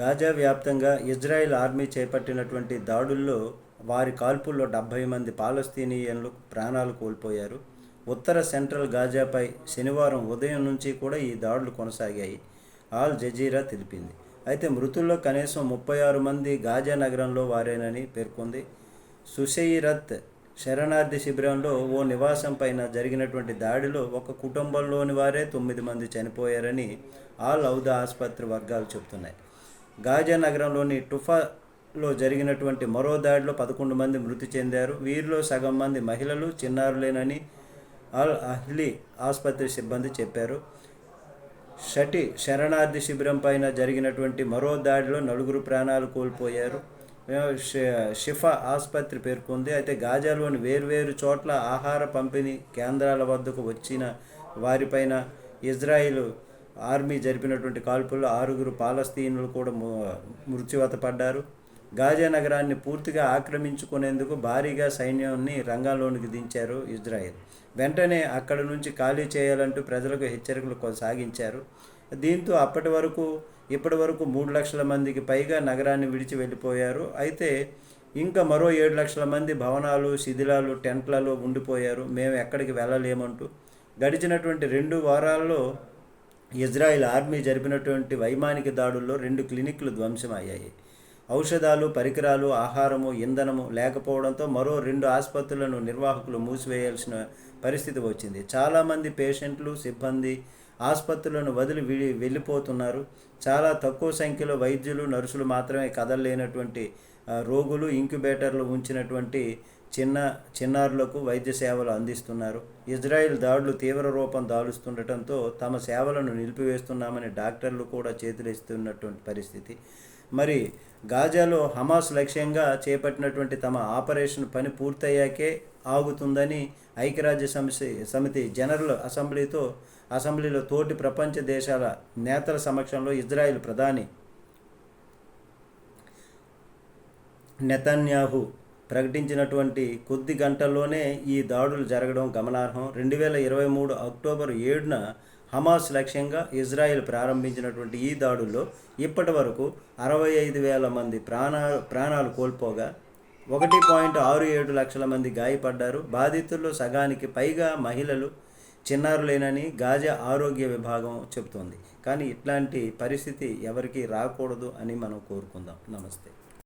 Gaza వ్యాప్తంగా Israel army చేపట్టినటువంటి దాడుల్లో వారి కాల్పుల్లో డెబ్భై మంది పాలస్తీనియన్లు ప్రాణాలు కోల్పోయారు. ఉత్తర సెంట్రల్ గాజాపై శనివారం ఉదయం నుంచి కూడా ఈ దాడులు కొనసాగాయి ఆల్ జజీరా తెలిపింది. అయితే మృతుల్లో కనీసం ముప్పై ఆరు మంది గాజా నగరంలో వారేనని పేర్కొంది. సుషయిరత్ శరణార్థి శిబిరంలో ఓ నివాసం పైన జరిగినటువంటి దాడిలో ఒక కుటుంబంలోని వారే తొమ్మిది మంది చనిపోయారని ఆల్ ఔదా ఆసుపత్రి వర్గాలు చెబుతున్నాయి. గాజా నగరంలోని టుఫాలో జరిగినటువంటి మరో దాడిలో పదకొండు మంది మృతి చెందారు. వీరిలో సగం మంది మహిళలు చిన్నారులేనని అల్ అహ్లీ ఆసుపత్రి సిబ్బంది చెప్పారు. షటి శరణార్థి శిబిరం పైన జరిగినటువంటి మరో దాడిలో నలుగురు ప్రాణాలు కోల్పోయారు. షిఫా ఆసుపత్రి పేర్కొంది. అయితే గాజాలోని వేర్వేరు చోట్ల ఆహార పంపిణీ కేంద్రాల వద్దకు వచ్చిన వారిపైన ఇజ్రాయిల్ ఆర్మీ జరిపినటువంటి కాల్పుల్లో ఆరుగురు పాలస్తీనులు కూడా మృత్యువత పడ్డారు. గాజా నగరాన్ని పూర్తిగా ఆక్రమించుకునేందుకు భారీగా సైన్యాన్ని రంగంలోనికి దించారు ఇజ్రాయెల్. వెంటనే అక్కడ నుంచి ఖాళీ చేయాలంటూ ప్రజలకు హెచ్చరికలు కొనసాగించారు దీంతో అప్పటి వరకు ఇప్పటి వరకు మూడు లక్షల మందికి పైగా నగరాన్ని విడిచి వెళ్ళిపోయారు. అయితే ఇంకా మరో ఏడు లక్షల మంది భవనాలు శిథిలాలు టెంట్లలో ఉండిపోయారు. మేము ఎక్కడికి వెళ్ళలేమంటూ. గడిచినటువంటి రెండు వారాల్లో ఇజ్రాయెల్ ఆర్మీ జరిపినటువంటి వైమానిక దాడుల్లో రెండు క్లినిక్లు ధ్వంసమయ్యాయి. ఔషధాలు పరికరాలు ఆహారము ఇంధనము లేకపోవడంతో మరో రెండు ఆసుపత్రులను నిర్వాహకులు మూసివేయాల్సిన పరిస్థితి వచ్చింది. చాలామంది పేషెంట్లు సిబ్బంది ఆసుపత్రులను వదిలి వెళ్ళిపోతున్నారు. చాలా తక్కువ సంఖ్యలో వైద్యులు నర్సులు మాత్రమే కదలలేనటువంటి రోగులు ఇంక్యుబేటర్లు ఉంచినటువంటి చిన్న చిన్నారులకు వైద్య సేవలు అందిస్తున్నారు. ఇజ్రాయెల్ దాడులు తీవ్ర రూపం దాలుస్తుండటంతో తమ సేవలను నిలిపివేస్తున్నామని డాక్టర్లు కూడా చేతులేస్తున్నటువంటి పరిస్థితి. మరి గాజాలో హమాస్ లక్ష్యంగా చేపట్టినటువంటి తమ ఆపరేషన్ పని పూర్తయ్యాకే ఆగుతుందని ఐక్యరాజ్య సమితి సమితి జనరల్ అసెంబ్లీతో అసెంబ్లీలో తోటి ప్రపంచ దేశాల నేతల సమక్షంలో ఇజ్రాయెల్ ప్రధాని నెతన్యాహు ప్రకటించినటువంటి కొద్ది గంటల్లోనే ఈ దాడులు జరగడం గమనార్హం. రెండు వేల ఇరవై మూడు అక్టోబర్ ఏడున హమాస్ లక్ష్యంగా ఇజ్రాయెల్ ప్రారంభించినటువంటి ఈ దాడుల్లో ఇప్పటి వరకు అరవై ఐదు వేల మంది ప్రాణాలు ప్రాణాలు కోల్పోగా ఒకటి పాయింట్ ఆరు ఏడు లక్షల మంది గాయపడ్డారు. బాధితుల్లో సగానికి పైగా మహిళలు చిన్నారులేనని గాజా ఆరోగ్య విభాగం చెబుతోంది. కానీ ఇట్లాంటి పరిస్థితి ఎవరికీ రాకూడదు అని మనం కోరుకుందాం. నమస్తే.